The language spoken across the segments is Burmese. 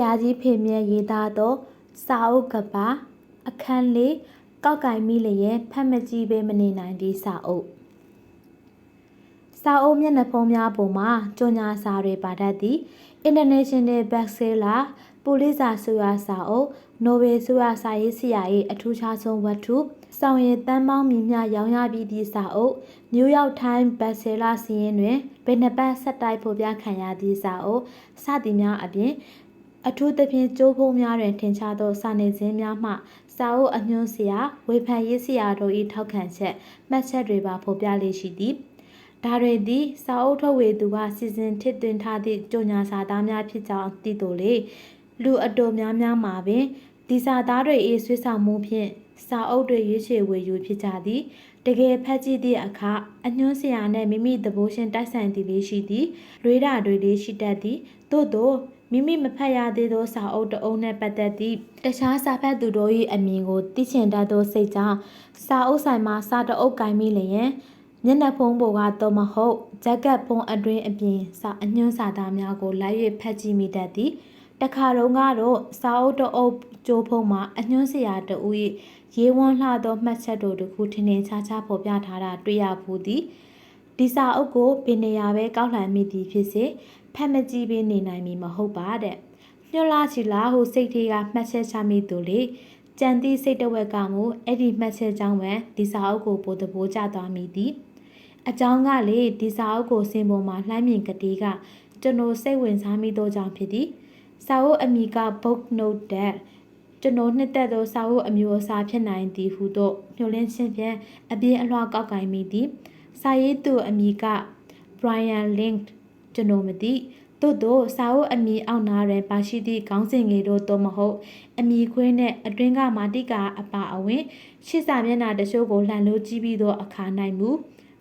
ရာကြီးဖေမြဲရေးသားသော စာအုပ်ကပါအခန်းလေးကောက်ကင်မိလျင်ဖတ်မကြည့်ပဲမနေနိုင်သည့်စာအုပ်စာအုပ်မျက်နှာဖုံးများပေါ်မှာကြော်ညာစာတွေပါတတ်သည့် International Bestseller ပူလစ်ဇာဆိုရာစာအုပ်နိုဘယ်ဆိုရာစာရေးဆရာ၏အထူးခြားဆုံးဝတ္ထုဆောင်ရည်တန်းပေါင်းမြင်မြရောင်းရပြီးသည့်စာအုပ် New York Times Bestseller စီးရင်တွင်ဘယ်နှစ်ပတ်ဆက်တိုက်ဖော်ပြခံရသည့်စာအုပ်စသည်များအပြင် အထူးသဖြင့်ကျိုးဖုံးများတွင်ထင်ရှားသောစာနေခြင်းများမှစာအုပ်အညွှန်းစရာဝေဖန်ရေးစရာတို့၏ထောက်ခံချက်မှတ်ချက်တွေပါဖော်ပြလေရှိသည်ဒါတွေသည်စာအုပ်ထုတ်ဝေသူကစီစဉ်ထစ်သွင်းထားသည့်ကြော်ညာစာသားများဖြစ်ကြောင်းသိတော်လေလူအတော်များများမှာပင်ဒီစာသားတွေ၏ဆွေးဆောင်မှုဖြင့်စာအုပ်တွေရွေးချယ်ဝေယူဖြစ်ကြသည်တကယ်ဖတ်ကြည့်သည့်အခါအညွှန်းစရာနှင့်မိမိသဘောရှင်တိုက်ဆိုင်သည်လေးရှိသည်လွေးတာတွေလေးရှိတတ်သည်သို့သော မိမိမဖတ်ရသေးသောစာအုပ်တအုပ်နှင့်ပတ်သက်သည့်တခြားစာဖတ်သူတို့၏အမြင်ကိုသိချင်တတ်သောစိတ်ကြောင့်စာအုပ်ဆိုင်မှာစာတအုပ်ကင်မိလျင်မျက်နှာဖုံးပေါ်ကတော့မဟုတ်ဂျက်ကက်ဖုံးအတွင်းအပြင်စာအညွှန်းစာသားများကိုလိုက်၍ဖတ်ကြည့်မိတတ်သည်တခါတုန်းကတော့စာအုပ်တအုပ်ကျိုးဖုံးမှာအညွှန်းစရာတဦး၏ရေးဝန်းလှသောမှတ်ချက်တို့တခုထင်ထင်ရှားရှားဖော်ပြထားတာတွေ့ရဘူးသည်ဒီစာအုပ်ကိုဘယ်နေရာပဲကောက်လှန်မိသည်ဖြစ်စေ ဖတ်မကြည့်ပေးနေနိုင်မည်မဟုတ်ပါတဲ့ညွှန်လာချီလာဟုစိတ်သေးကမှတ်ချက်ချမိသူလေကြံသည့်စိတ်တဝက်ကမူအဲ့ဒီမှတ်ချက်ကြောင့်ပဲဒီစာအုပ်ကိုပိုတဘိုးကျသွားမိသည်အကြောင်းကလေဒီစာအုပ်ကိုစင်ပေါ်မှာလှမ်းမြင်ကတိကကျွန်တော်စိတ်ဝင်စားမိသောကြောင့်ဖြစ်သည်စာအုပ်အမိက book note that ကျွန်တော်နှစ်သက်သောစာအုပ်အမျိုးအစားဖြစ်နိုင်သည်ဟုသောမျှော်လင့်ခြင်းဖြင့်အပြင်းအလွှာကောက်ကင်မိသည်စာရေးသူအမိက Brian Link ကျွန်တော်မသိသို့သောစာအုပ်အမည်အောက်နာတွင်ပါရှိသည့်ခေါင်းစဉ်ငယ်တို့သို့မဟုတ်အမည်ခွင်းနှင့်အတွင်းကမာတိကာအပါအဝင်ရှစ်စာမျက်နှာတချို့ကိုလှန်လို့ကြည့်ပြီးသောအခါ၌မူ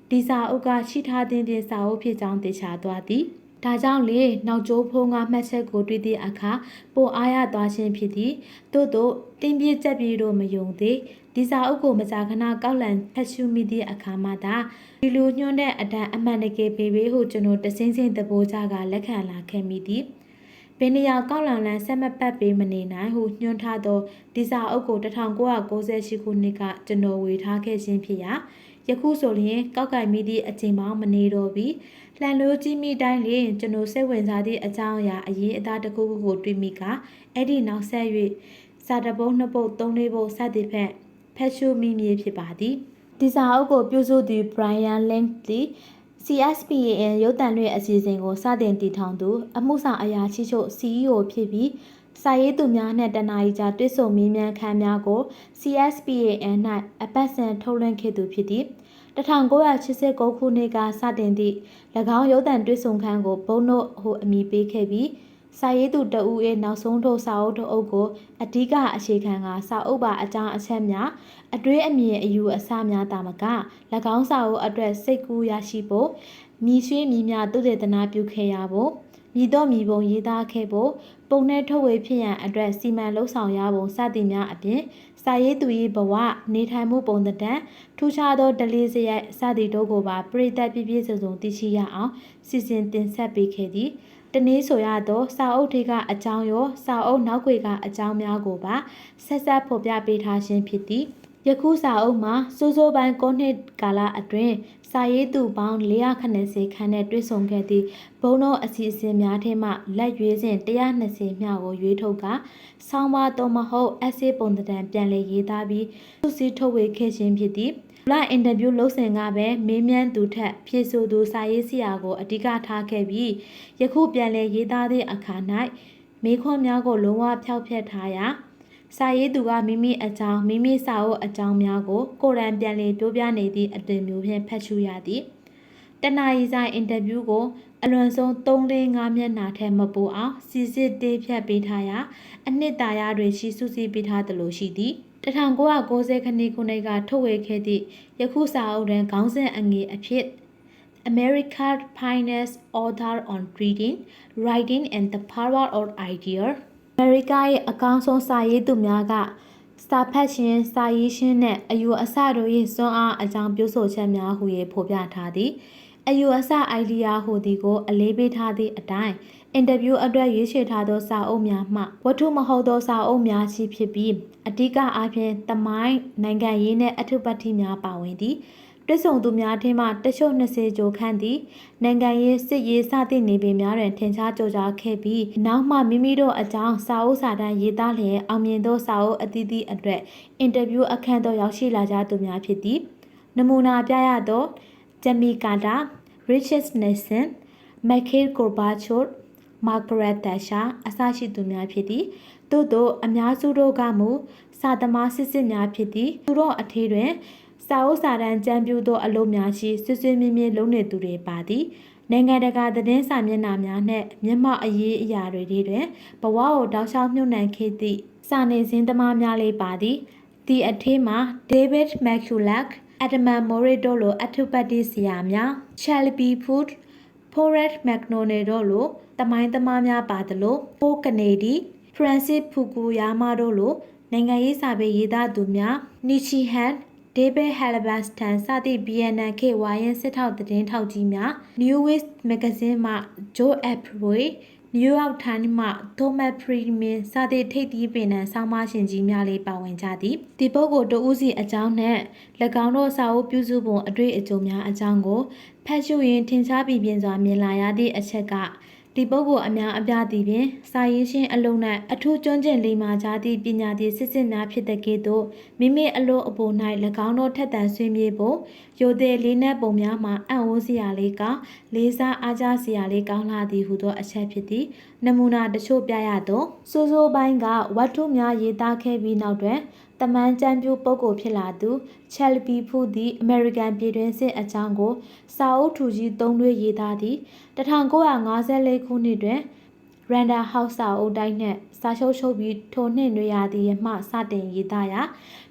ဒီစာအုပ်ကရှိထားသည့်တင်စာအုပ်ဖြစ်ကြောင်းသိချသွားသည် ဒါကြောင့်လေနောက်ကျိုးဖုံးကမှတ်ချက်ကိုတွေ့သည့်အခါပိုအားရသွားခြင်းဖြစ်သည်သို့သောတင်းပြည့်ကြက်ပြေတို့မယုံသေးဒီစာအုပ်ကိုမကြာခဏကောက်လံဖတ်ရှုမိသည့်အခါမှသာဒီလိုညွှန်းတဲ့အတန်အမှန်တကယ်ပေပေဟုကျွန်တော်တစင်းစင်းသဘောကြကလက်ခံလာခဲ့မိသည်ဘယ်နေရာကောက်လံလန်ဆက်မပတ်ပေးမနေနိုင်ဟုညွှန်းထားသောဒီစာအုပ်ကို1998ခုနှစ်ကကျွန်တော်ဝေထားခဲ့ခြင်းဖြစ်ရာ ယခုဆိုရင်ကောက်ကင်မိသည့်အချိန်မှမနေတော့ပြီးလှန်လို့ကြီးမိတိုင်းလျင်ကျွန်တော်စိတ်ဝင်စားသည့်အကြောင်းအရာအရေးအသားတစ်ခုခုကိုတွေ့မိကအဲ့ဒီနောက်ဆက်၍စာတပုတ်နှစ်ပုတ်သုံးလေးပုတ်စသည်ဖြင့်ဖက်ရှုမိမြေဖြစ်ပါသည်ဒီစာအုပ်ကိုပြုစုသူ Brian Link သည် CSPAN ရုပ်တံလွှင့်အစီအစဉ်ကိုစတင်တည်ထောင်သူ အမှုဆောင်အရာရှိချုပ် CEO ဖြစ်ပြီး စာရေးသူများနှင့်တနာရီကြာတွစ်ဆုံမေးမြန်းခန်းများကို CSPAN ၌အပတ်စဉ်ထုတ်လွှင့်ခဲ့သူဖြစ်သည်1989ခုနှစ်ကစတင်သည့်၎င်းရုပ်တံတွစ်ဆုံခန်းကိုဘုံတို့ဟုအမည်ပေးခဲ့ပြီးစာရေးသူတဦးရဲ့နောက်ဆုံးထုတ်စာအုပ်တစ်အုပ်ကိုအဓိကအခြေခံကစာအုပ်ပါအကြောင်းအချက်များအတွေ့အမြင်အယူအဆများတာမက၎င်းစာအုပ်အတွက်စိတ်ကူးရရှိဖို့မြည်ရွှေမြည်များသူတေသနာပြုခဲ့ရဖို့ မြည်တော့မြည်ပုံရေးသားခဲ့ဖို့ပုံနဲ့ထုတ်ဝေဖြစ်ရန်အတွက်စီမံလှုပ်ဆောင်ရပုံစသည်များအပြင်စာရေးသူ၏ဘဝနေထိုင်မှုပုံသဏ္ဍာန်ထူးခြားသောဒလေးစရိုက်စသည်တို့ကိုပါပြည့်သက်ပြည့်ပြည့်စုံစုံသိရှိရအောင်စီစဉ်တင်ဆက်ပေးခဲ့သည်တနည်းဆိုရသောစာအုပ်တွေကအကြောင်းရောစာအုပ်နောက်ွယ်ကအကြောင်းများကိုပါဆက်ဆက်ဖော်ပြပေးထားခြင်းဖြစ်သည် ယခုစာအုပ်မှာစိုးစိုးပိုင်း9နှစ်ကာလအတွင်းစာရေးသူပေါင်း480ခန်းနဲ့တွေ့ဆုံခဲ့သည့်ဘုံတော်အစီအစဉ်များထဲမှလက်ရွေးစဉ်120မြောက်ကိုရွေးထုတ်ကဆောင်းပါးတော်မဟုတ်အက်ဆေးပုံသဏ္ဍာန်ပြန်လည်ရေးသားပြီးသူစီထုတ်ဝေခဲ့ခြင်းဖြစ်သည်လာအင်တာဗျူးလုပ်စဉ်ကပဲမေးမြန်းသူထက်ဖြေဆိုသူစာရေးဆရာကိုအဓိကထားခဲ့ပြီးယခုပြန်လည်ရေးသားသည့်အခါ၌မေးခွန်းများကိုလုံးဝဖျောက်ဖျက်ထားရာ စာရေးသူကမိမိအကြောင်းမိမိစာအုပ်အကြောင်းများကိုကိုရန်ပြန်လည်ပြောပြနေသည့်အသွင်မျိုးဖြင့်ဖတ်ရှုရသည်တနအီဆိုင်အင်တာဗျူးကိုအလွန်ဆုံး3-5မျက်နှာထဲမပိုအောင်စီစစ်တေးဖြတ်ပေးထားရာအနှစ်သာရတွေရှိစုစည်းပေးထားသလိုရှိသည်1990ခန်းခုနှစ်ကထုတ်ဝေခဲ့သည့်ယခုစာအုပ်တွင်ခေါင်းစဉ်အငယ်အဖြစ် America's Finest Author on Reading, Writing and the Power of Idea အမေရိကရဲ့အကောင်းဆုံးစာရေးသူများကစာဖတ်ရှင်စာရေးရှင်နဲ့အယူအဆတို့၏စွမ်းအားအကြောင်းပြောဆိုချက်များဟူ၍ဖော်ပြထားသည်အယူအဆအိုင်ဒီယာဟူသည်ကိုအလေးပေးထားသည့်အတိုင်းအင်တာဗျူးအတွက်ရွေးချယ်ထားသောစာအုပ်များမှဝတ္ထုမဟုတ်သောစာအုပ်များရှိဖြစ်ပြီးအဓိကအားဖြင့်တမိုင်းနိုင်ငံရေးနှင့်အထုပ္ပတ္တိများပါဝင်သည် တွစ်ဆုံသူများထင်းမှတချို့20ကျော်ခန့်သည်နိုင်ငံရေးစစ်ရေးစသည့်နေပင်များတွင်ထင်ရှားကြော်ကြားခဲ့ပြီးနောက်မှမိမိတို့အကြောင်းစာအုပ်စာတမ်းရေးသားလျက်အောင်မြင်သောစာအုပ်အသီးသီးအတွက်အင်တာဗျူးအခမ်းသို့ရောက်ရှိလာကြသူများဖြစ်သည်နမူနာပြရသောဂျမီကာတာ Richard Nixon မက်ခေကိုဘာချိုမာဂရက်တက်ရှာအစရှိသူများဖြစ်သည်သို့သောအများစုတို့ကမူစာသမားစစ်စစ်များဖြစ်သည်သူတို့အထေးတွင် စာအုပ်စာတမ်းကြံပြူသောအလုပ်များရှိဆွဆွမြင်းမြင်းလုံးနေသူတွေပါသည်နိုင်ငံတကာသတင်းစာမျက်နှာများနှင့်မျက်မှောက်အရေးအရာတွေတွင်ဘဝကိုတောက်လျှောက်မြုပ်နှံခဲ့သည့်စာနေစင်းသမားများလေးပါသည်ဒီအထေးမှာ David McCulloch အဒမန်မိုရီတို့လိုအထုပတ်တိဆရာများ Shelby Food Forrest McNonell တို့လိုတမိုင်းသမားများပါသလိုပိုကနေဒီ Francis Fukuyama တို့လိုနိုင်ငံရေးစာပေရေးသားသူများ Nichi Han ဒေးဗစ်ဟယ်လဘတ်စတန်စသည့် BNN ခေဝါရင်စစ်ထောက်သတင်းထောက်ကြီးများ New West Magazine မှ Joe Aproy New York Times မှ Thomas Friedman စသည့်ထိပ်သီးပင်နံဆောင်းပါးရှင်ကြီးများလေးပါဝင်ကြသည်ဒီပုဂ္ဂိုလ်တဦးစီအကြောင်းနှင့်၎င်းတို့စာအုပ်ပြုစုပုံအတွေ့အကြုံများအကြောင်းကိုဖတ်ရှုရင်းထင်ရှားပြီးပြင်စွာမြင်လာရသည့်အချက်က ဒီပုဂ္ဂိုလ်အများအပြားသည်ပင်စာရေးရှင်အလုံးနဲ့အထူးကျွမ်းကျင်လိမ္မာကြသည့်ပညာသည်စစ်စစ်များဖြစ်တဲ့ကဲ့သို့မိမိအလို့အပေါ်၌၎င်းတို့ထက်သန်ဆွေးမြေ့ဖို့ရိုသေလေးနက်ပုံများမှာအံ့ဩစရာလေးကလေးစားအားကြစရာလေးကောင်းလာသည်ဟုသောအချက်ဖြစ်သည်နမူနာတချို့ပြရသောစိုးစိုးပိုင်းကဝတ္ထုများရေးသားခဲ့ပြီးနောက်တွင် တမန်ကျမ်းပြူပုဂ္ဂိုလ်ဖြစ်လာသူ ချက်လ်ပီဖူသည်အမေရိကန်ပြည်တွင်းစစ်အကြောင်းကို စာအုပ်ထူကြီးသုံးတွဲရေးသားသည်1954ခုနှစ်တွင် ရန်ဒါဟောက်စာအုပ်တိုင်းနှင့်စာချုပ်ချုပ်ပြီးထိုနှစ်နွေရာသီမှစတင်ရေးသားရာ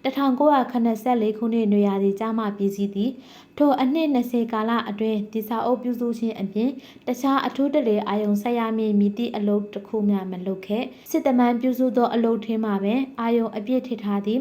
1984ခုနှစ်နွေရာသီကျမှပြည်စည်းသည်ထိုအနှစ်20ကာလအတွင်းဒီစာအုပ်ပြုစုခြင်းအပြင်တခြားအထူးတလေအာယုံဆက်ရမည့်မြည်သည့်အလုပ်တစ်ခုမှမလုပ်ခဲ့စစ်တမန်ပြုစုသောအလုပ်ထင်းမှာပင်အာယုံအပြည့်ထိထားသည်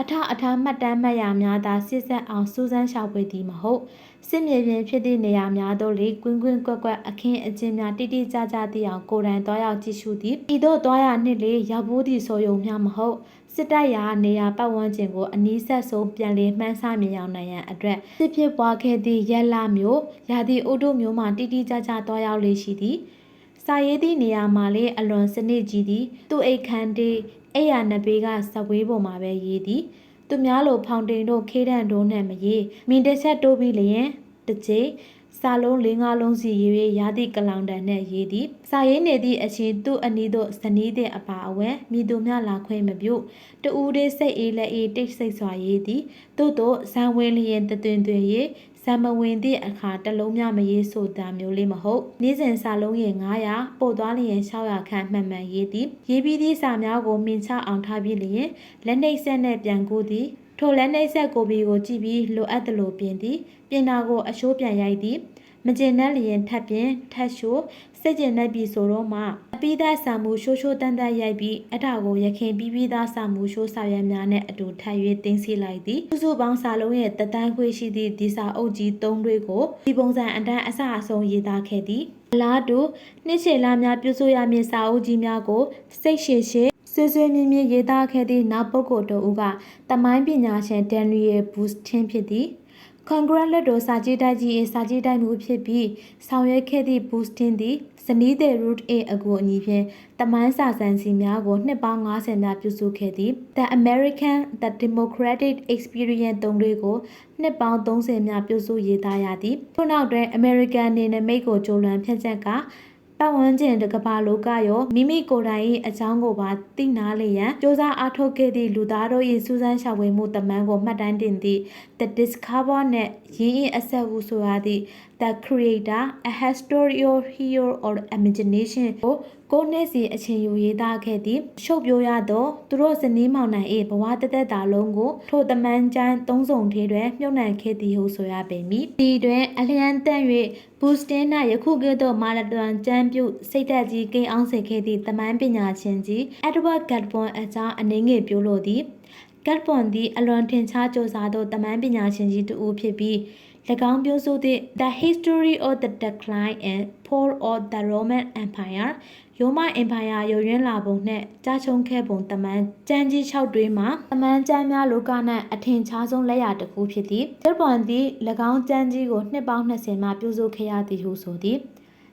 အထအထားမှတ်တမ်းမှတ်ရများသာစစ်ဆက်အောင်စူးစမ်းရှာဖွေသည်မဟုတ်စစ်မြေပြင်ဖြစ်သည့်နေရာများသို့လေကွင်းကွင်းကွက်ကွက်အခင်းအကျင်းများတိတိကျကျသည့်အောင်ကိုယ်တိုင်တွားရောက်ကြည့်ရှုသည်ဤသို့တွားရနှစ်လေရောက်ဖို့သည့်ဆိုယုံများမဟုတ်စစ်တပ်ရာနေရာပတ်ဝန်းကျင်ကိုအနီးဆက်ဆုံးပြန်လည်မှန်းဆမြင်အောင်နိုင်ရန်အတွက်စစ်ဖြစ်ပွားခဲ့သည့်ရက်လမျိုးရာသီဥတုမျိုးမှတိတိကျကျတွားရောက်လေရှိသည်စာရေးသည့်နေရာမှာလေအလွန်စနစ်ကြီးသည်သူ့အိတ်ခမ်းတေး အဲ့ရနဘေးကဇဝေးပေါ်မှာပဲရေးသည်သူများလိုဖောင်တိန်တို့ခေးတံတို့နဲ့မရေးမင်းတစ်ချက်တိုးပြီးလျင်တစ်ချိန်စာလုံး၄၅လုံးစီရေး၍ရာသည့်ကလောင်တန်နဲ့ရေးသည်စာရေးနေသည့်အချင်းသူ့အနီးသို့ဇနီးတဲ့အပါအဝင်မိသူမြလာခွင့်မပြုတူးလေးစိတ်အေးလက်အေးတိတ်ဆိတ်စွာရေးသည်သို့သောဇံဝင်လျင်တသွင်သွင်ရေး ဇံမဝင်သည့်အခါတလုံးများမရေးဆိုတာမျိုးလေးမဟုတ်နေ့စဉ်စာလုံးရေ900ပို့သွားလျင်600ခန့်မှန်မှန်ရေးသည်ရေးပြီးသည့်စာများကိုမင်ချအောင်ထားပြီးလျင်လက်နှိပ်ဆက်နဲ့ပြန်ကိုသည်ထိုလက်နှိပ်ဆက်ကိုဘီကိုကြည့်ပြီးလိုအပ်သလိုပြင်သည်ပြင်တာကိုအရှိုးပြန်ရိုက်သည် မကျင်တဲ့လျင်ထပ်ပြင်ထပ်ရှိုးစိတ်ကျင်တဲ့ပြီဆိုတော့မှအပိသက်ဆာမှုရှိုးရှိုးတန်းတန်းရိုက်ပြီးအထာကိုရခင်ပြီးပြီးသားဆာမှုရှိုးစာရွက်များနဲ့အတူထပ်၍တင်းစီလိုက်သည်စုစုပေါင်းစာလုံးရဲ့တတန်းခွေးရှိသည့်ဒီစာအုပ်ကြီး၃တွေကိုဒီပုံစံအတန်းအစအဆုံးရေးသားခဲ့သည်အလားတူနှစ်ချေလာများပြုစုရမည့်စာအုပ်ကြီးများကိုစိတ်ရှည်ရှည်ဆွေဆွေမြင့်မြင့်ရေးသားခဲ့သည့်နောက်ပုဂ္ဂိုလ်တို့ကတမိုင်းပညာရှင်ဒန်နီယယ်ဘူစတင်ဖြစ်သည် ကွန်ဂရက်လက်တော်စာကြည့်တိုက်ကြီး၏စာကြည့်တိုက်မှုဖြစ်ပြီးဆောင်ရွက်ခဲ့သည့်ဘူစတင်သည်ဇနီးတဲ့ root a အကူအညီဖြင့်တမိုင်းစာစံစီများကိုနှစ်ပေါင်း90များပြုစုခဲ့သည် The American The Democratic Experience သုံးတွေကိုနှစ်ပေါင်း30များပြုစုရေးသားရသည်ထို့နောက်တွင် American အနေနဲ့မိတ်ကိုကြိုးလွန်ဖြန့်ချက်က ပတ်ဝန်းကျင်တကဘာလောကရောမိမိကိုယ်တိုင်၏အကြောင်းကိုပါသိနာလေရန်စ조사အားထုတ်ခဲ့သည့်လူသားတို့၏စူးစမ်းရှာဖွေမှုတမန်ကိုမှတ်တမ်းတင်သည့် The Discover နှင့်ရင်း၏အဆက်ဟုဆိုရသည့် The Creator A History of Hero or Imagination ကို ကိုနှစ်စီအချိန်ယူရေးသားခဲ့သည်ရှုပ်ပြိုးရသောသူတို့ဇနီးမောင်နှံ၏ဘဝတသက်တာလုံးကိုထိုတမန်ကျန်းသုံးဆောင်ထေးတွင်မြုပ်နှံခဲ့သည်ဟုဆိုရပေမည်ဒီတွင်အလျံတန့်၍ဘူစတင်၌ယခုကဲ့သို့မာရတွန်ကျမ်းပြုစိတ်သက်ကြီးကိန်းအောင်စေခဲ့သည့်တမန်ပညာရှင်ကြီးအက်ဒဝတ်ဂတ်ပွန်အကြောင်းအနေငယ်ပြောလိုသည်ကတ်ပွန်သည်အလွန်ထင်ရှားကြိုးစားသောတမန်ပညာရှင်ကြီးတူဖြစ်ပြီး၎င်းပြောဆိုသည့် The History of the Decline and Fall of the Roman Empire ရိုမအင်ပါယာရုပ်ရင်းလာပုံနှင့်ကြာချုံခဲ့ပုံတမန်ကျမ်းကြီး6တွင်းမှာတမန်ကျမ်းများလောကနှင့်အထင်ရှားဆုံးလက်ရာတစ်ခုဖြစ်သည်ဂျပန်သည်၎င်းကျမ်းကြီးကိုနှစ်ပေါင်း20မှပြုစုခဲ့ရသည်ဟုဆိုသည်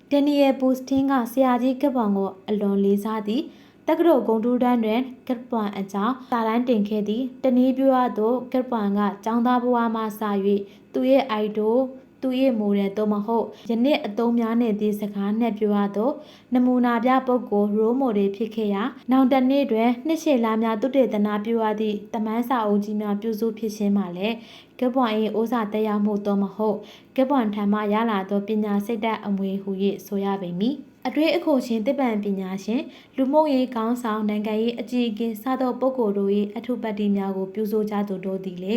ဒန်နီယယ်ပူစတင်ကဆရာကြီးကပွန်ကိုအလွန်လေးစားသည်တက္ကသိုလ်ဂုံတူတန်းတွင်ကပ်ပွန်အကြောင်းစာတန်းတင်ခဲ့သည်တနည်းပြောရသောကပ်ပွန်ကចောင်းသားဘဝမှစ၍သူရဲ့ idol သူရဲ့မိုဒယ်သို့မဟုတ်ယနေ့အသုံးများနေသည့်စကားနဲ့ပြောရသောနမူနာပြပုဂ္ဂိုလ် role model ဖြစ်ခဲ့ရာနောင်တနေ့တွင်နှစ်ရှည်လာများတုတေသနာပြုရသည့်တမန်စာအုပ်ကြီးများပြုစုဖြစ်ခြင်းမှလည်းကပွန်၏ဩဇာတက်ရောက်မှုသို့မဟုတ်ကပွန်ထံမှရလာသောပညာစိတ်ဓာတ်အမွေဟူ၍ဆိုရပေမည် အတွေ့အခိုချင်းတစ်ပံပညာရှင်လူမှုရေးကောင်းဆောင်နိုင်ငံရေးအကြီးအကဲစသောပုဂ္ဂိုလ်တို့၏အထုပတ္တိများကိုပြုစုကြသူတို့သည်လေ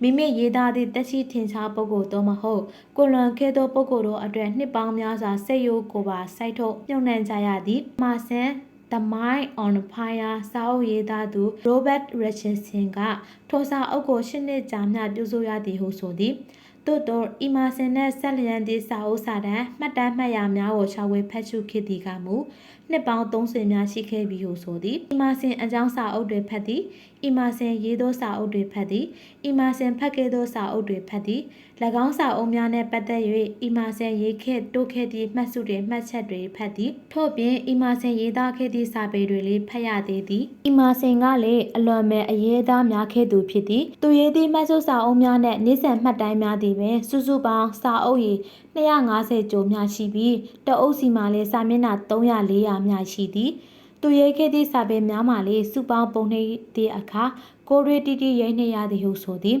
မိမိရေးသားသည့်တက်ရှိထင်ရှားပုဂ္ဂိုလ်တို့မဟုတ်ကိုလွန်ခဲ့သောပုဂ္ဂိုလ်တို့အတွက်နှစ်ပေါင်းများစွာစိတ်ရိုးကိုပါစိုက်ထုတ်မြုံနှံကြရသည်မာဆန် The Mind on Fire စာအုပ်ရေးသားသူ Robert Richardson ကထိုစာအုပ်ကိုရှစ်နှစ်ကြာမြပြုစုရသည်ဟုဆိုသည် သို့တော့အီမာဆန်နဲ့ဆက်လျံသည့်စာအုပ်စာတမ်းမှတ်တမ်းမှတ်ရများကိုရှာဝေဖတ်ရှုခဲ့သည်ကမူနှစ်ပေါင်း30များရှိခဲ့ပြီဟုဆိုသည်အီမာဆန်အကြောင်းစာအုပ်တွေဖတ်သည်အီမာဆန်ရေးသောစာအုပ်တွေဖတ်သည်အီမာဆန်ဖတ်ခဲ့သောစာအုပ်တွေဖတ်သည်၎င်းစာအုပ်များနှင့်ပတ်သက်၍အီမာဆန်ရေးခဲ့တိုးခဲ့သည့်မှတ်စုတွေမှတ်ချက်တွေဖတ်သည်ထို့ပြင်အီမာဆန်ရေးသားခဲ့သည့်စာပေတွေလည်းဖတ်ရသေးသည်အီမာဆန်ကလည်းအလွန်မဲ့အရေးသားများခဲ့သူဖြစ်သည်သူရေးသည့်မှတ်စုစာအုပ်များနှင့်နေ့စဉ်မှတ်တိုင်းများသည်ပင်စုစုပေါင်းစာအုပ်ရေ250ကျော်များရှိပြီးတအုပ်စီမှာလည်းစာမျက်နှာ300 400များရှိသည်သူရေးခဲ့သည့်စာပေများမှလည်းစုပေါင်းပုံနှိပ်သည့်အခါကိုရီတီတီရိမ့်နေရသည်ဟုဆိုသည်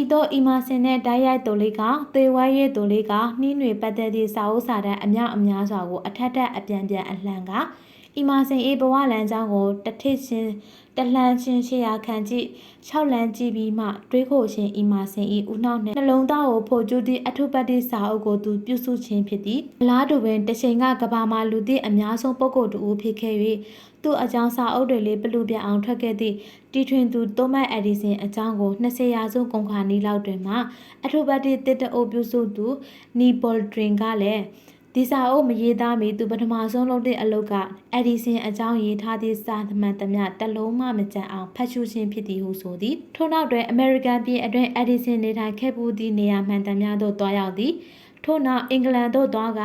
ဤသို့အီမာဆင်နဲ့တိုက်ရိုက်တော်လေးကသေဝိုင်းရဲ့တော်လေးကနှီးနွေပတ်သက်သည့်စာအုပ်စာတမ်းအများအများစွာကိုအထက်ထက်အပြန်ပြန်အလှန်က အီမာဆင်အေးဘဝလမ်းကြောင်းကိုတထစ်ချင်းတလှန်ချင်းရှေ့ရခံကြည့်၆လမ်းကြည့်ပြီးမှတွေးခိုရှင်အီမာဆင်ဤဦးနှောက်နှင့်နှလုံးသားကိုဖို့ကျူးသည့်အထုပတ္တိစာအုပ်ကိုသူပြုစုခြင်းဖြစ်သည်အလားတူပင်တချိန်ကကဘာမှာလူသည့်အများဆုံးပုဂ္ဂိုလ်တူဖြစ်ခဲ့၍သူ့အကြောင်းစာအုပ်တွေလေးပလူပြအောင်ထွက်ခဲ့သည့်တီထွင်သူတိုမတ်အက်ဒီဆင်အကြောင်းကို20ရာစုကုန်ခါနီးလောက်တွင်မှအထုပတ္တိတစ်တအုပ်ပြုစုသူနီဘော်ဒရင်ကလည်း ဒီစာအုပ်မရေးသားမီသူပထမဆုံးလုပ်တဲ့အလုပ်ကအက်ဒီဆင်အကြောင်းရေးထားသည့်စာသမန်သမျှတလုံးမှမကြံအောင်ဖတ်ရှုခြင်းဖြစ်သည်ဟုဆိုသည်ထို့နောက်တွင်အမေရိကန်ပြည်အတွင်းအက်ဒီဆင်နေထိုင်ခဲ့ပူသည့်နေရာမှန်သမျှသို့တွားရောက်သည် ထို့နောက်အင်္ဂလန်သို့သွားက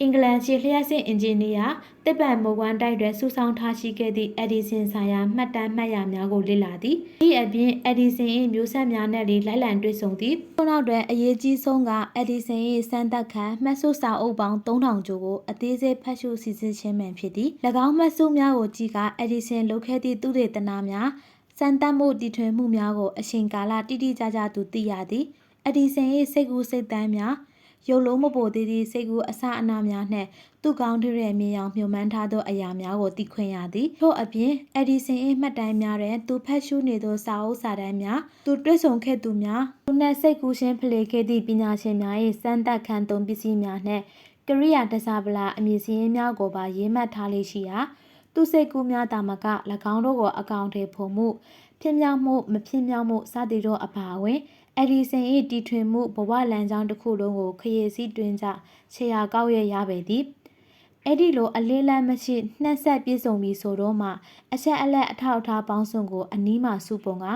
အင်္ဂလန်ရှိလျှက်စစ်အင်ဂျင်နီယာတစ်ပံမုတ်ဝမ်းတိုက်တွင်စူးစောင်းထားရှိခဲ့သည့်အက်ဒီဆင်ဆိုင်ရာမှတ်တမ်းမှတ်ရများကိုလေ့လာသည်ဒီအပြင်အက်ဒီဆင်၏မျိုးဆက်များနဲ့လည်းလိုက်လံတွေ့ဆုံသည်ထို့နောက်တွင်အရေးကြီးဆုံးကအက်ဒီဆင်၏စမ်းသပ်ခံမှတ်စုစာအုပ်ပေါင်း3000ကျော်ကိုအသေးစိတ်ဖတ်ရှုစီစစ်ခြင်းမှန်ဖြစ်သည်၎င်းမှတ်စုများကိုကြည့်ကအက်ဒီဆင်လုပ်ခဲ့သည့်သူတေသနာများစံတတ်မှုတည်ထွင်မှုများကိုအချိန်ကာလတိတိကျကျသူသိရသည်အက်ဒီဆင်၏စိတ်ကူးစိတ်တမ်းများ ရုပ်လုံးမပေါ်သေးသည့်စိတ်ကူးအစအနများနှင့်သူ့ကောင်းထရဲ့မြင်အောင်မျှော်မှန်းထားသောအရာများကိုသိခွင့်ရသည်ထို့အပြင်အက်ဒီဆင်၏မှတ်တမ်းများတွင်သူဖတ်ရှုနေသောစာအုပ်စာတမ်းများသူတွေ့ဆုံခဲ့သူများသူနှင့်စိတ်ကူးရှင်းဖလှယ်ခဲ့သည့်ပညာရှင်များ၏စမ်းသပ်ခံသုံးပစ္စည်းများနှင့်ကရိယာတစားပလာအမည်စရင်းများကိုပါရေးမှတ်ထားလေးရှိရာသူစိတ်ကူးများတာမက၎င်းတို့ကိုအကောင့်ထဲပုံမှုဖြစ်မြောက်မှုမဖြစ်မြောက်မှုစသည်တို့အပါအဝင် အဒီဆင်၏တီထွင်မှုဘဝလမ်းကြောင်းတစ်ခုလုံးကိုခရီးစည်းတွင်ကြခြေရာကောက်ရရပေသည်အဲ့ဒီလိုအလေးလန်းမရှိနှက်ဆက်ပြည့်စုံပြီးဆိုတော့မှအချက်အလက်အထောက်အထားပေါင်းစုံကိုအနီးမှစုပုံက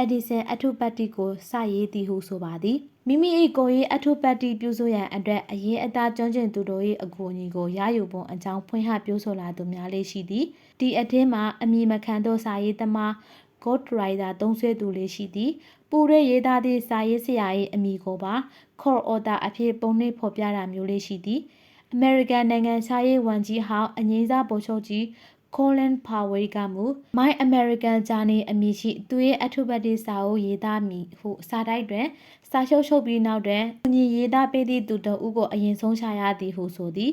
အဒီဆန်အထုပတ်တိကိုစရေးသည်ဟုဆိုပါသည်မိမိ၏ကိုယ်ရေးအထုပတ်တိပြုစုရန်အတွက်အရင်အသားကျွမ်းကျင်သူတို့၏အကူအညီကိုရယူပုံအကြောင်းဖွင့်ဟပြောဆိုလာသူများလေးရှိသည်ဒီအထင်းမှာအမည်မခံသောစာရေးသမား God Rider သုံးဆွဲသူလေးရှိသည်ပူရဲရေးသားသည့်စာရေးဆရာ၏အမည်ကိုပါ Core Order အဖြစ်ပုံနှိပ်ဖော်ပြတာမျိုးလေးရှိသည် American နိုင်ငံခြားရေးဝန်ကြီးဟောင်းအငိမ့်စားဗိုလ်ချုပ်ကြီး Colin Powell ကမူ My American Journey အမည်ရှိသူရဲ့အထုပတိစာအုပ်ရေးသားမည်ဟုစာတိုက်တွင် စာရှုပ်ရှုပ်ပြီးနောက်တွင်ညီရေးသားပေးသည့်သူတို့ဦးကိုအရင်ဆုံးရှာရသည်ဟုဆိုသည်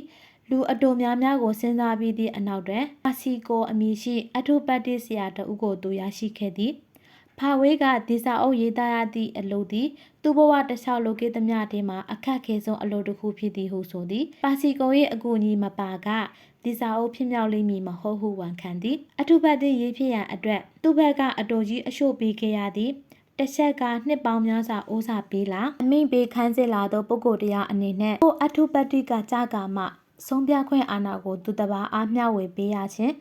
လူအတော်များများကိုစဉ်းစားပြီးသည့်အနောက်တွင်အာစီကိုအမည်ရှိအထုပတိဆရာတဦးကိုသူရရှိခဲ့သည်ဖာဝေးကဒီစာအုပ်ရေးသားရသည့်အလုပ်သည်သူ့ဘဝတစ်လျှောက်လုပ်ခဲ့သမျှတည်းမှာအခက်ခဲဆုံးအလုပ်တစ်ခုဖြစ်သည်ဟုဆိုသည်ပါစီကုံ၏အကူအညီမပါကဒီစာအုပ်ဖြစ်မြောက်လိမ့်မည်မဟုတ်ဟုဝန်ခံသည်အထုပတ်သည့်ရေးဖြစ်ရန်အတွက်သူ့ဘက်ကအတော်ကြီးအရှို့ပေးခဲ့ရသည်တစ်ချက်ကနှစ်ပေါင်းများစွာဦးစားပေးလာအမိပေးခန်းစစ်လာသောပုဂ္ဂိုလ်တရားအနေနဲ့ကိုအထုပတ္တိကကြာကာမှ ဆုံးပြခွင့်အာဏာကိုသူတစ်ပါးအားမျှဝေပေးရခြင်း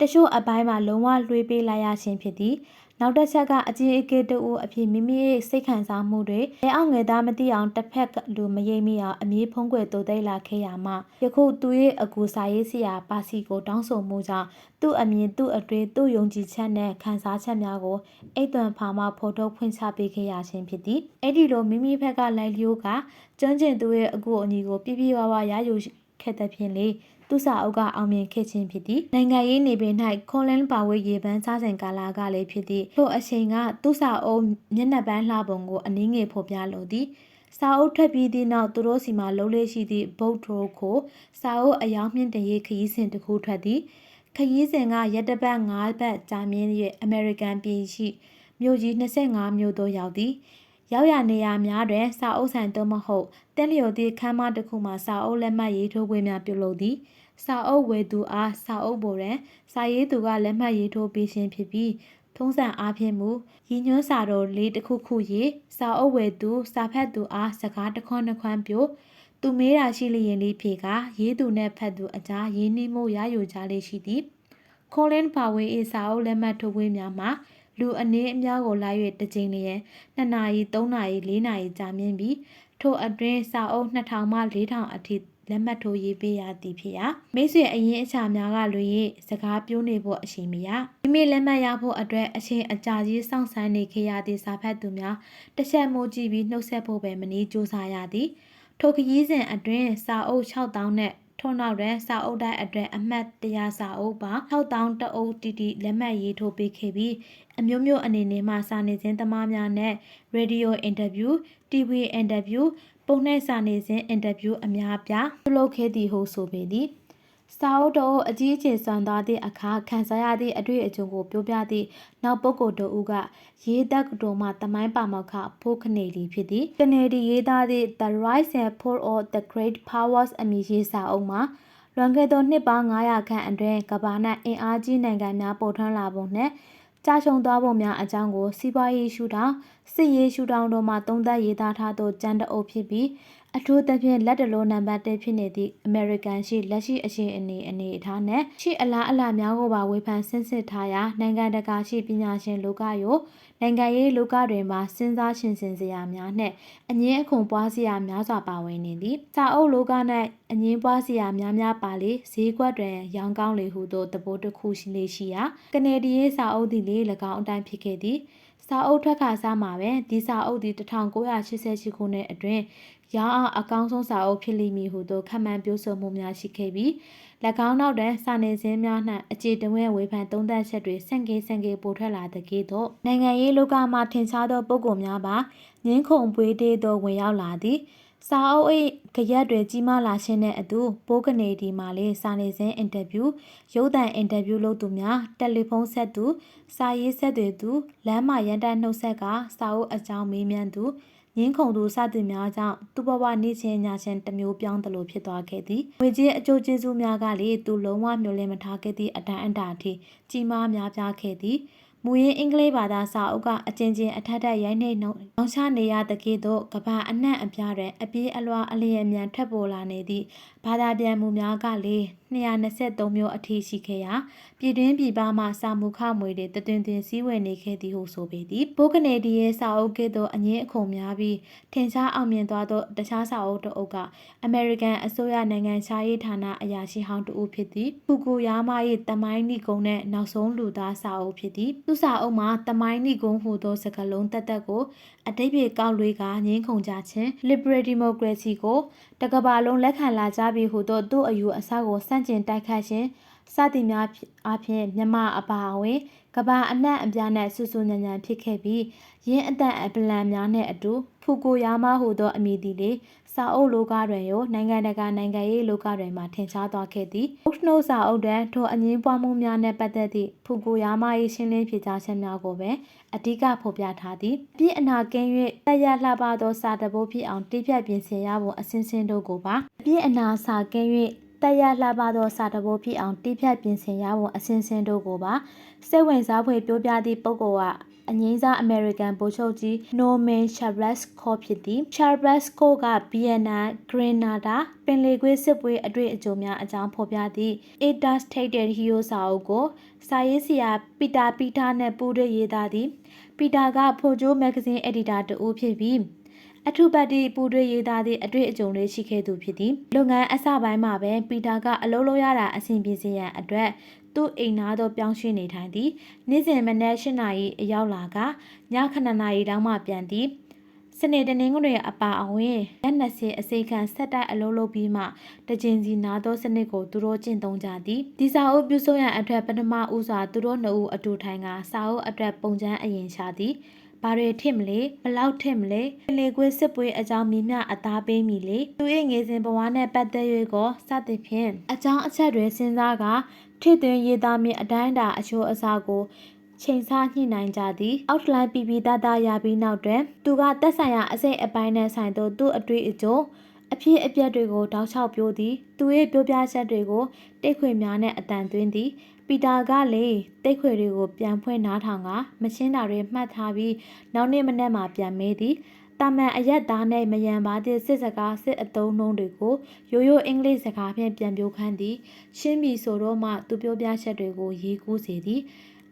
တချို့အပိုင်းမှာလုံးဝလွှဲပေးလိုက်ရခြင်းဖြစ်သည်နောက်တစ်ချက်ကအကြီးအကဲတို့အဖြစ်မိမိရဲ့စိတ်ခံစားမှုတွေအဲအောင်ငယ်သားမသိအောင်တစ်ဖက်ကလူမရိပ်မိအောင်အမြဲဖုံးကွယ်တိုးတိတ်လာခဲ့ရမှယခုသူရဲ့အကူစာရေးဆရာပါစီကိုတောင်းဆိုမှုကြောင့်သူ့အမြင်သူ့အတွေ့သူ့ယုံကြည်ချက်နဲ့ခံစားချက်များကိုအိတ်သွန်ဖာမှဖော်ထုတ်ဖွင့်ချပေးခဲ့ရခြင်းဖြစ်သည်အဲ့ဒီလိုမိမိဘက်ကလိုက်လျိုးကကျွမ်းကျင်သူရဲ့အကူအညီကိုပြပြဝဝရယူ ခဲ့တဲ့ဖြင့်လေသူစာအုပ်ကအောင်မြင်ခဲ့ခြင်းဖြစ်သည်နိုင်ငံရေးနေပင်၌ခွန်လန်ပါဝေးရေပန်းစားစဉ်ကာလကလည်းဖြစ်သည်ထို့အချိန်ကသူစာအုပ်မျက်နှာပန်းလှပုံကိုအနည်းငယ်ဖော်ပြလိုသည်စာအုပ်ထွက်ပြီးသည့်နောက်သူတို့စီမှာလုံးလေးရှိသည့်ဘုတ်ထိုကိုစာအုပ်အယောင်မြင့်တရေးခရီးစဉ်တစ်ခုထွက်သည်ခရီးစဉ်ကရက်တပတ်၅ပတ်ကြာမြင့်၍အမေရိကန်ပြည်ရှိမြို့ကြီး25မြို့သို့ရောက်သည် ရောက်ရနေရများတွင်စာအုပ်ဆိုင်သို့မဟုတ်တက်လျော်သည့်ခန်းမတစ်ခုမှာစာအုပ်လက်မှတ်ရေးထိုးပွဲများပြုလုပ်သည်စာအုပ်ဝယ်သူအားစာအုပ်ပေါ်တွင်စာရေးသူကလက်မှတ်ရေးထိုးပေးခြင်းဖြစ်ပြီးထုံးစံအားဖြင့်မူရည်ညွှန်းစာတော်လေးတစ်ခုခုရေးစာအုပ်ဝယ်သူစာဖတ်သူအားစကားတစ်ခွန်းတစ်ခွန်းပြို့သူမေးတာရှိလျင်လေးဖြေကရေးသူနဲ့ဖတ်သူအကြားရေးနှီးမှုရယူကြလေးရှိသည်ခွန်လင်းပါဝေး၏စာအုပ်လက်မှတ်ထိုးပွဲများမှာ လူအနေအများကိုလာ၍တစ်ကြိမ်လျင်2နာရီ3နာရီ4နာရီကြာမြင့်ပြီးထို့အတွင်းစာအုပ်2000မှ4000အထိလက်မှတ်ထိုးရေးပေးရသည်ဖြစ်ရာမိတ်ဆွေအရင်အချာများကလွေ၍စကားပြောနေဖို့အရှိမရမိမိလက်မှတ်ရဖို့အတွက်အချိန်အကြာကြီးစောင့်ဆိုင်းနေခဲ့ရသည့်စာဖတ်သူများတစ်ချက်မိုးကြည့်ပြီးနှုတ်ဆက်ဖို့ပဲမနည်းစူးစမ်းရသည်ထိုခရီးစဉ်အတွင်းစာအုပ်6000နဲ့ ထို့နောက်တွင်စာအုပ်တိုင်းအတွက်အမှတ်တရစာအုပ်ပါ6000တအုပ်တီတီလက်မှတ်ရေးထိုးပေးခဲ့ပြီးအမျိုးမျိုးအနေနဲ့မှစာနေခြင်းသမားများနဲ့ရေဒီယိုအင်တာဗျူး TV အင်တာဗျူးပုံနှိပ်စာနေစဉ်အင်တာဗျူးအများပြားပြုလုပ်ခဲ့သည်ဟုဆိုပေသည် စာအုပ်တော်အကြီးအကျယ်စွမ်းသွားသည့်အခါခံစားရသည့်အတွေ့အကြုံကိုပြောပြသည့်နောက်ပုဂ္ဂိုလ်တို့ကရေးသက်တော်မှတမိုင်းပါမောက္ခဖိုးခနေလီဖြစ်သည်ကနေဒီရေးသားသည့် The Rise and Fall of the Great Powers အမည်ရှိစာအုပ်မှာလွန်ခဲ့သောနှစ်ပေါင်း900ခန့်အတွင်းကမ္ဘာ၌အင်အားကြီးနိုင်ငံများပေါ်ထွန်းလာပုံနှင့်ကြာရှုံသွားပုံများအကြောင်းကိုစီးပွားရေးရှုထောင့်စစ်ရေးရှုထောင့်တို့မှသုံးသပ်ရေးသားထားသောကျမ်းတအုပ်ဖြစ်ပြီး အထူးသဖြင့်လက်တလုံးနံပါတ်1ဖြစ်နေသည့်အမေရိကန်ရှိလက်ရှိအခြေအနေအနေအထားနဲ့ရှိအလားအလာများကိုပါဝေဖန်ဆင်းစစ်ထားရာနိုင်ငံတကာရှိပညာရှင်လောကရောနိုင်ငံရေးလောကတွင်ပါစဉ်းစားရှင်စင်စရာများနှင့်အငင်းအခုန်ပွားစရာများစွာပါဝင်နေသည်စာအုပ်လောက၌အငင်းပွားစရာများများပါလေဈေးကွက်တွင်ရောင်းကောင်းလေဟုသောသဘောတစ်ခုရှိလေရှိရာကနေဒီရေးစာအုပ်သည်လေ၎င်းအတိုင်းဖြစ်ခဲ့သည် စာအုပ်ထွက်ခါစားမှာပဲဒီစာအုပ်သည်1988ခုနှစ်အတွင်းရောင်းအောင်အကောင်းဆုံးစာအုပ်ဖြစ်လိမ့်မည်ဟုသောခန့်မှန်းပြောဆိုမှုများရှိခဲ့ပြီး၎င်းနောက်တွင်စာနယ်ဇင်းများ၌အခြေတဝဲဝေဖန်သုံးသပ်ချက်တွေဆန့်ကျင်ဆန့်ကျင်ပိုထွက်လာတဲ့ကဲ့သို့နိုင်ငံရေးလောကမှထင်ရှားသောပုဂ္ဂိုလ်များပါငင်းခုန်ပွေးတေးသောဝင်ရောက်လာသည် စာအုပ်အိတ်ကြရက်တွေကြီးမားလာခြင်းနဲ့အတူပိုးကနေဒီမှာလေစာနေစဉ်အင်တာဗျူးရုပ်သံအင်တာဗျူးလုပ်သူများတယ်လီဖုန်းဆက်သူစာရေးဆက်တွေသူလမ်းမှာရန်တက်နှုတ်ဆက်ကစာအုပ်အကြောင်းမေးမြန်းသူငင်းခုန်သူစသည်များကြောင့်သူ့ဘဝနေချင်းညချင်းတစ်မျိုးပြောင်းသလိုဖြစ်သွားခဲ့သည်။ဝေကြီးအကျိုးကျေးဇူးများကလေသူလုံးဝမျှော်လင့်မထားခဲ့သည့်အတန်းအတာအထိကြီးမားများပြားခဲ့သည်။ မူရင်းအင်္ဂလိပ်ဘာသာစာအုပ်ကအချင်းချင်းအထက်ထက်ရိုင်းနှိမ့်နှောင်းချနေရတဲ့ကဲ့သို့ကဘာအနှံ့အပြားတွင်အပြေးအလွှာအလျင်အမြန်ထွက်ပေါ်လာနေသည့်ဘာသာပြန်မှုများကလေ223မျိုးအထိရှိခဲ့ရာပြည်တွင်းပြည်ပမှစာမှုခမွေတွေတတွင်တွင်စည်းဝယ်နေခဲ့သည်ဟုဆိုပေသည်ပိုးကနေဒီရဲ့စာအုပ်ကဲ့သို့အငင်းအခုံများပြီးထင်ရှားအောင်မြင်သွားသောတခြားစာအုပ်တအုပ်ကအမေရိကန်အစိုးရနိုင်ငံခြားရေးဌာနအရာရှိဟောင်းတဦးဖြစ်သည်ဖူကူယာမာ၏တမိုင်းနီကုံနဲ့နောက်ဆုံးလူသားစာအုပ်ဖြစ်သည်သူစာအုပ်မှာတမိုင်းနီကုံဟူသောစကားလုံးတက်တက်ကိုအတိတ်ပြေကောက်လွေးကငင်းခုန်ကြခြင်း liberal democracy ကိုတကဘာလုံးလက်ခံလာကြပြီဟုသောသူ့အယူအဆကိုစန့်ကျင်တိုက်ခတ်ခြင်း စသည်များအပြင်မြမအပါအဝင်ကဘာအနှံ့အပြားနဲ့ဆူဆူညံ့ညံ့ဖြစ်ခဲ့ပြီးရင်းအတန်အပလန်များနဲ့အတူဖူကိုယာမဟုသောအမည်သည်လေစာအုပ်လောကတွင်ရောနိုင်ငံတကာနိုင်ငံရေးလောကတွင်မှထင်ရှားသွားခဲ့သည်။အုတ်နှုတ်စာအုပ်တွင်ထိုအငင်းပွားမှုများနှင့်ပတ်သက်သည့်ဖူကိုယာမ၏ရှင်းလင်းဖြေကြားချက်များကိုပင်အဓိကဖော်ပြထားသည်။ပြည့်အနာကင်း၍တက်ရလှပသောစာတပုတ်ဖြစ်အောင်တိပြတ်ပြင်ဆင်ရဖို့အစဉ်စဉ်တို့ကိုပါပြည့်အနာစာကင်း၍ တက်ရလှပသောစာတပုတ်ဖြစ်အောင်တိဖြတ်ပြင်ဆင်ရဖို့အစဉ်စဉ်တို့ကိုပါစိတ်ဝင်စားဖွယ်ပြောပြသည့်ပုဂ္ဂိုလ်ကအငိမ့်စားအမေရိကန်ဗိုလ်ချုပ်ကြီးနိုမန်ရှာဘလက်စ်ခေါ်ဖြစ်သည်ရှာဘလက်စ်ကိုကဗီယက်နမ်ဂရနာဒါပင်လယ်ကွေးစစ်ပွဲအတွေ့အကြုံများအကြောင်းဖော်ပြသည့် Adas Tated Hero စာအုပ်ကိုစာရေးဆရာပီတာပီတာနှင့်ပူးတွဲရေးသားသည်ပီတာကဖိုဂျိုမဂ္ဂဇင်းအက်ဒီတာတဦးဖြစ်ပြီး အထုပတ်တီပူးတွဲရေးသားသည့်အတွေ့အကြုံတွေရှိခဲ့သူဖြစ်သည်လုပ်ငန်းအစပိုင်းမှာပဲပီတာကအလုပ်လုပ်ရတာအဆင်ပြေစေရန်အတွက်သူ့အိမ်သားတို့ပြောင်းရွှေ့နေထိုင်သည်နေ့စဉ်မနက်၈နာရီအရောက်လာကည9နာရီတောင်းမှပြန်သည်စနေတနင်္ဂနွေအပါအဝင်ရက်20အစိခံဆက်တိုက်အလုပ်လုပ်ပြီးမှတကြင်စီနာသောစနစ်ကိုသူတို့ကျင့်သုံးကြသည်ဒီစာအုပ်ပြုစုရန်အတွက်ပထမဦးစွာသူတို့နှစ်ဦးအတူထိုင်ကစာအုပ်အတွက်ပုံချမ်းအရင်ရှာသည် ဘာတွေထစ်မလဲဘလောက်ထစ်မလဲလေကွေးစစ်ပွဲအကြောင်းမြင်မြအသားပေးမိလေသူရဲ့ငယ်စဉ်ဘဝနဲ့ပတ်သက်၍ကိုစသဖြင့်အကြောင်းအချက်တွေစဉ်းစားကထစ်သွင်းရေးသားမည်အတိုင်းအတာအချိုးအစားကိုချိန်ဆညှိနှိုင်းကြသည်အောက်လိုင်းပြီးပြီးသားသားရပြီးနောက်တွင်သူကတက်ဆိုင်ရာအစိတ်အပိုင်းနဲ့ဆိုင်သောသူ့အတွေ့အကြုံအဖြစ်အပျက်တွေကိုတောက်ချောက်ပြောသည် သူရဲ့ပြောပြချက်တွေကိုတိတ်ခွေများနဲ့အတန်သွင်းသည် ပီတာကလေတိတ်ခွေတွေကိုပြန်ဖွင့်နားထောင်ကမချင်းတာတွေမှတ်ထားပြီးနောက်နေ့မနေ့မှပြန်မေးသည်တာမန်အရက်သားနဲ့မယံပါသည့်စစ်စကားစစ်အသုံးနှုန်းတွေကိုရိုးရိုးအင်္ဂလိပ်စကားဖြင့်ပြန်ပြောခန်းသည်ရှင်းပြီဆိုတော့မှသူပြောပြချက်တွေကိုရေးကူးစေသည်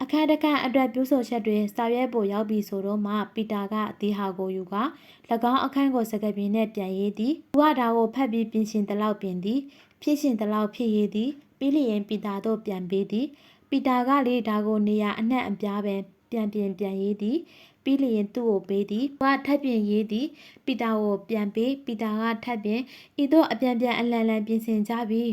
အခန်းတစ်ခန်းအတွက်ပြုဆိုချက်တွေစာရွက်ပေါ်ရောက်ပြီဆိုတော့မှပီတာကဒီဟာကိုယူက၎င်းအခန်းကိုစကားပြင်းနဲ့ပြန်ရေးသည်သူကဒါကိုဖတ်ပြီးပြင်ရှင်တလောက်ပြင်သည် ဖြစ်ရှင်တလောက်ဖြစ်ရေးသည် ပြီးလျင်ပီတာတို့ပြန်ပေးသည်ပီတာကလေဒါကိုနေရာအနှံ့အပြားပဲပြန်ပြင်ပြန်ရေးသည်ပြီးလျင်သူ့ကိုပေးသည်သူကထပ်ပြင်ရေးသည်ပီတာကိုပြန်ပေးပီတာကထပ်ပြင်ဤသို့အပြန်ပြန်အလန်လန်ပြင်ဆင်ကြပြီး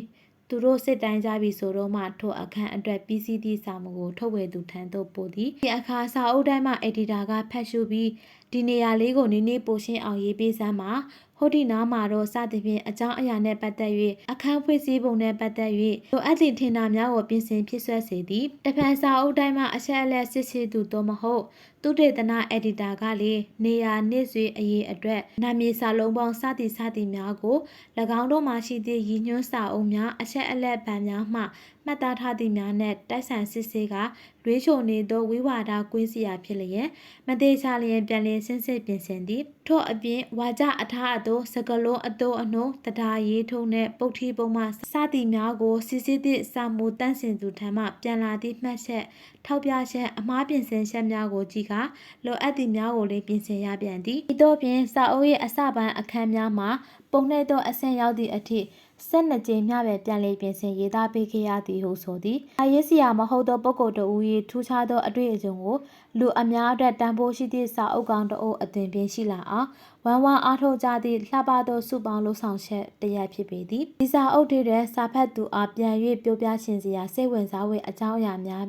သူတို့စစ်တိုင်းကြပြီဆိုတော့မှထိုအခန်းအတွက် PCD စာမူကိုထုတ်ဝေသူထံသို့ပို့သည်ဒီအခါစာအုပ်တိုင်းမှာအက်ဒီတာကဖတ်ရှုပြီးဒီနေရာလေးကိုနည်းနည်းပိုရှင်းအောင်ရေးပေးစမ်းပါဟိုဒီနားမှာတော့စသဖြင့်အကြောင်းအရာနဲ့ပတ်သက်၍အခန်းဖွင့်စည်းပုံနဲ့ပတ်သက်၍လိုအပ်သည့်ထင်တာများကိုပြင်ဆင်ဖြစ်ဆွဲစေသည်တဖန်စာအုပ်တိုင်းမှာအချက်အလက်စစ်ဆေးသူသို့မဟုတ်သူတေသနာအက်ဒီတာကလေနေရာနေ့စွေအရေးအတွက်နာမည်စာလုံးပေါင်းစသည်စသည်များကို၎င်းတို့မှရှိသည့်ရည်ညွှန်းစာအုပ်များအချက်အလက်ဗန်များမှ မှတ်သားထားသည့်များနဲ့တိုက်ဆိုင်စစ်ဆေးကလွေးချုံနေသောဝိဝါဒကွင်းစရာဖြစ်လျက်မသေးချလျင်ပြန်လည်ဆင်းစစ်ပြင်ဆင်သည်ထို့အပြင်ဝါကြအထားအသို့စကလုံးအသို့အနှုံတရားရေးထုံးနဲ့ပုတ်ထီပုံမှစသည်များကိုစစ်စစ်သည့်စာမူတန့်စင်သူထံမှပြန်လာသည့်မှတ်ချက်ထောက်ပြချက်အမှားပြင်ဆင်ချက်များကိုကြည့်ကလိုအပ်သည့်များကိုလည်းပြင်ဆင်ရပြန်သည်ဤသို့ဖြင့်စာအုပ်၏အစပိုင်းအခန်းများမှာပုံနှိပ်သောအဆင့်ရောက်သည့်အထိ ဆက်နှစ်ကြိမ်မျှပဲပြန်လည်ပြင်ဆင်ရေးသားပေးခဲ့ရသည်ဟုဆိုသည်။အရေးစရာမဟုတ်သောပုဂ္ဂိုလ်တဦး၏ထူးခြားသောအတွေ့အကြုံကိုလူအများအတွက်တန်ဖိုးရှိသည့်စာအုပ်ကောင်တအုပ်အသွင်ပြင်းရှိလာအောင်ဝမ်းဝမ်းအားထုတ်ကြသည့်လှပသောစုပေါင်းလှဆောင်ချက်တစ်ရပ်ဖြစ်ပေသည်။ဒီစာအုပ်တွေထဲစာဖတ်သူအားပြန်၍ပြောပြရှင်စရာစိတ်ဝင်စားဖွယ်အကြောင်းအရာများ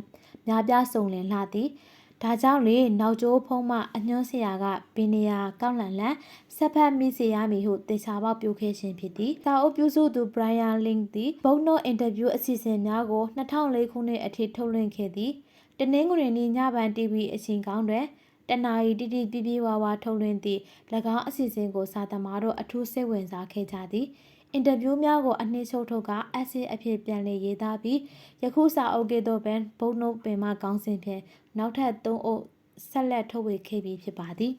များပြားစုံလင်လှသည်။ ဒါကြောင့်လေနောက်ကျိုးဖုံးမှအညွှန်းဆရာကဘင်းနေရာကောက်လန်လန်ဆက်ဖက်မိစေရမည်ဟုတေချာပေါက်ပြိုခဲ့ခြင်းဖြစ်သည်။စာအုပ်ပြုစုသူ Brian Link သည်ဘုံနိုအင်တာဗျူးအစီအစဉ်များကို2004ခုနှစ်အထိထုတ်လွှင့်ခဲ့သည်။တနင်္ဂနွေနေ့ညပိုင်း TV အချိန်ကောင်းတွင်တနာရီတိတိပြပြဝါဝါထုတ်လွှင့်သည့်၎င်းအစီအစဉ်ကိုစာသမားတို့အထူးစိတ်ဝင်စားခဲ့ကြသည်။ အင်တာဗျူးများကိုအနှစ်ချုပ်ထုတ်က essay အဖြစ်ပြန်လည်ရေးသားပြီးယခုစာအုပ်ကဲ့သို့ပင်ဘုတ်နုတ်ပင်မကောင်းစဉ်ဖြင့်နောက်ထပ်၃အုပ်ဆက်လက်ထုတ်ဝေခဲ့ပြီးဖြစ်ပါသည်